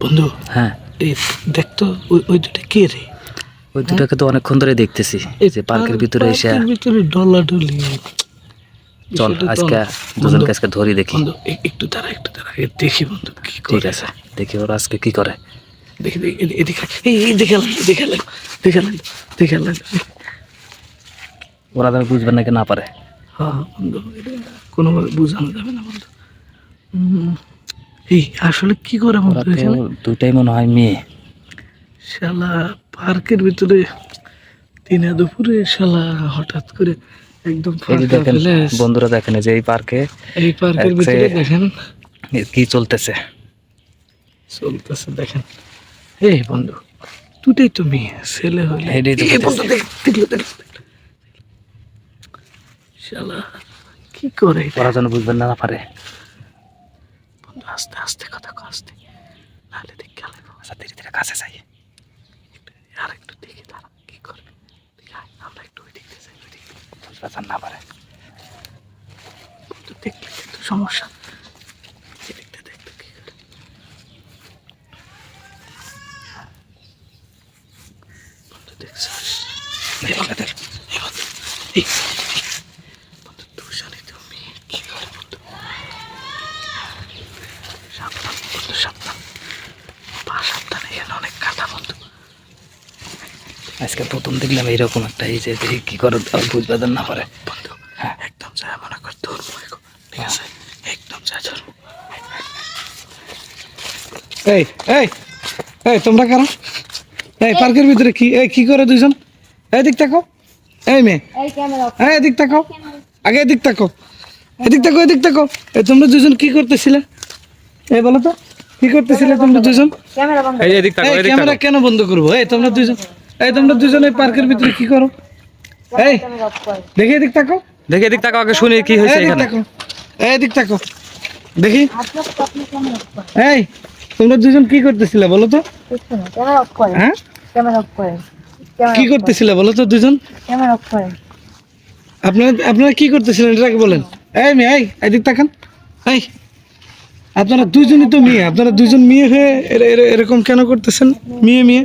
বন্ধু হ্যাঁ। এই দেখতো ওই ওই দুটো কে রে? ওই দুটাকে তো অনেকক্ষণ ধরে দেখতেছি এই যে পার্কের ভিতরে এসে পার্কের ভিতরে ডলাডলি। চল বিষয়টা তো- আজকে দুজনকে আজকে ধরি দেখি। বন্ধু এ- একটু দাঁড়া একটু দাঁড়া এ দেখি বন্ধু কি ঠিক করে আছে দেখি ওরা আজকে কি করে। দেখি দেখি এদি- এদিকে এই এই দেখে লাগল দেখে লাগল দেখে লাগল দেখে লাগল ওরা যেন বুঝবে নাকি না পারে? হ্যাঁ বন্ধু এটা কোনোভাবে বোঝানো যাবে না বন্ধু। উম, এই আসলে কি করে তো মনে হয় মেয়ে। শালা পার্কের ভিতরে দিনে দুপুরে শালা হঠাৎ করে একদম দেখেন বন্ধুরা দেখেন যে এই পার্কে এই পার্কের ভিতরে দেখেন। কি চলতেছে। চলতেছে দেখেন। এই বন্ধু দুটাই তো মেয়ে ছেলে হলে এই বন্ধু দেখ। শালা কি করে? ওরা যেন বুঝবেন না পারে। বন্ধু আস্তে আস্তে কথা আস্তে। নাহলে দেখ গেল আচ্ছা ধীরে ধীরে কাছে যাই। আর একটু দেখি তারা কি করে? আমরা একটু ওই দিক দিয়ে যাই ওই। না পারে। বন্ধু দেখলে কিন্তু সমস্যা। এদিকটা দেখতো কি করে? বন্ধু দেখছিস? এই দেখ এই বন্ধু এই এই, বন্ধু দুজনে তো মেয়ে কি করে বন্ধু সাবধান বন্ধু সাবধান পা সাবধান এখানে অনেক কাটা বন্ধু আজকে প্রথম দেখলাম এইরকম একটা এই যে দেখি কি করে আর বুঝবে না পারে। বন্ধু হ্যাঁ। একদম মনে কর ধরবো ঠিক আছে? একদম যায় ধরবো এই এই এই তোমরা কারও এই পার্কের ভিতরে কি এই কি করে দুইজন? এই দিক তাকো এই মেয়ে। এই ক্যামেরা এই এদিক তাকো আগে এদিক তাকো এদিক তাকো এদিক তাকো এই তোমরা দুজন কি করতেছিলে? এই বলো তো কি করতেছিলে তোমরা দুজন? ক্যামেরা বন্ধ এই এদিক এই ক্যামেরা কেন বন্ধ করব? এই তোমরা দুজন এই তোমরা দুজন এই পার্কের ভিতরে কি করো? এই দেখি এদিক তাকো দেখি এদিক তাকাও আগে শুনি কি হয়েছে এখানে। তাকো এদিক তাকো দেখি। এই তোমরা দুজন কি করতেছিলে বলো তো? হ্যাঁ? ক্যামেরা অফ করেন কি করতেছিলে বলো তো দুজন? ক্যামেরা আপনারা আপনারা কি করতেছিলেন? এটাকে বলেন। এই মেয়ে এই এদিক তাকান। এই আপনারা দুজনই তো মেয়ে আপনারা দুজন মেয়ে হয়ে এর- এর- এরকম কেন করতেছেন? মেয়ে মেয়ে?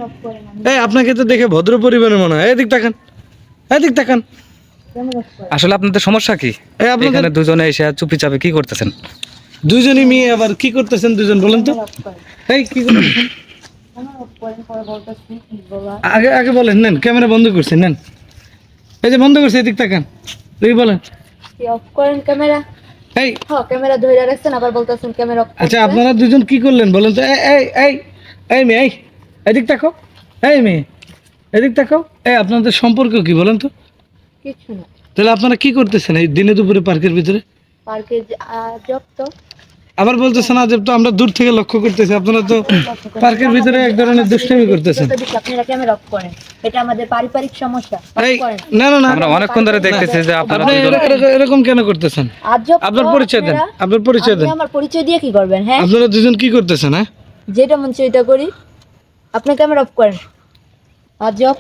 এই আপনাকে তো দেখে ভদ্র পরিবারের মনে হয়। এদিক তাকান। এদিক তাকান। আসলে আপনাদের সমস্যা কি? এই এখানে দুজনে এসে চুপি চাপে কি করতেছেন? দুজনই মেয়ে আবার কি করতেছেন দুজন বলেন তো? ক্যামেরা অফ করেন এই কি করতেছেন? আগে আগে বলেন নেন ক্যামেরা বন্ধ করছেন নেন। এই যে বন্ধ করছে এদিক তাকান। দেখি বলেন। কি অফ করেন ক্যামেরা? এই। হ্যাঁ ক্যামেরা ধরে রাখছেন আবার বলতেছেন ক্যামেরা আচ্ছা আপনারা দুজন কি করলেন বলেন তো? এই এই এই এই মেয়ে এই এদিক দেখো এই মেয়ে এদিক দেখো এই আপনাদের সম্পর্ক কি বলেন তো? কিছু না। তাহলে আপনারা কি করতেছেন এই দিনে দুপুরে পার্কের ভিতরে? পার্কে জব তো। আবার বলতেছেন আজ তো আমরা দূর থেকে লক্ষ্য করতেছি আপনারা তো পার্কের ভিতরে এক ধরনের দুষ্টামি করতেছেন। যত বেশি আপনারা ক্যামেরা অফ করেন। এটা আমাদের পারিবারিক সমস্যা অফ এই করেন। না না না। আমরা অনেকক্ষণ ধরে দেখতেছি যে আপনারা আপনি দুজন এর- এর- এরকম কেন করতেছেন? আপনার পরিচয় দেন আপনার পরিচয় দেন। আমার পরিচয় দিয়ে কি করবেন হ্যাঁ? আপনারা দুজন কি করতেছেন হ্যাঁ? যেটা মন চাই করি আপনি ক্যামেরা অফ করেন। আজব।